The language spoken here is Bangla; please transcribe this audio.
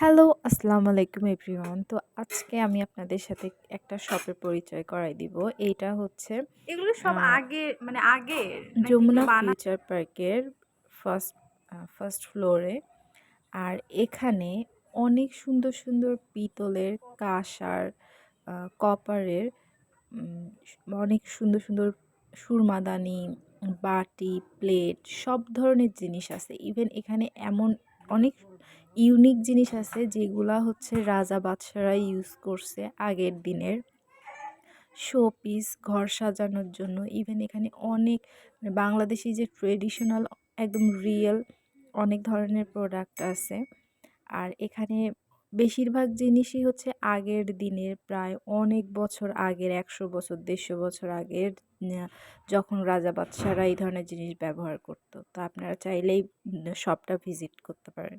হ্যালো, আসসালামু আলাইকুম এভরিওয়ান। তো আজকে আমি আপনাদের সাথে একটা শপের পরিচয় করায় দিব। এইটা হচ্ছে এগুলো সব আগে মানে নাকি যমুনা ফিউচার পার্কের ফার্স্ট ফার্স্ট ফ্লোরে। আর এখানে অনেক সুন্দর, সুন্দর পিতলের, কাঁসার, কপারের অনেক সুন্দর, সুন্দর সুরমাদানি, বাটি, প্লেট সব ধরনের জিনিস আছে। ইভেন এখানে এমন অনেক ইউনিক জিনিস আছে যেগুলা হচ্ছে রাজা বাদশাহরা ইউজ করছে আগের দিনের। শো পিস ঘর সাজানোর জন্য। ইভেন এখানে অনেক বাংলাদেশি যে ট্রেডিশনাল একদম রিয়েল অনেক ধরনের প্রোডাক্ট আছে। আর এখানে বেশিরভাগ জিনিসই হচ্ছে আগের দিনের, প্রায় অনেক বছর আগের ১০০ বছর ১৫০ বছর আগের যখন রাজা বাদশাহরা এই ধরনের জিনিস ব্যবহার করত। তো আপনারা চাইলেই শপটা ভিজিট করতে পারেন।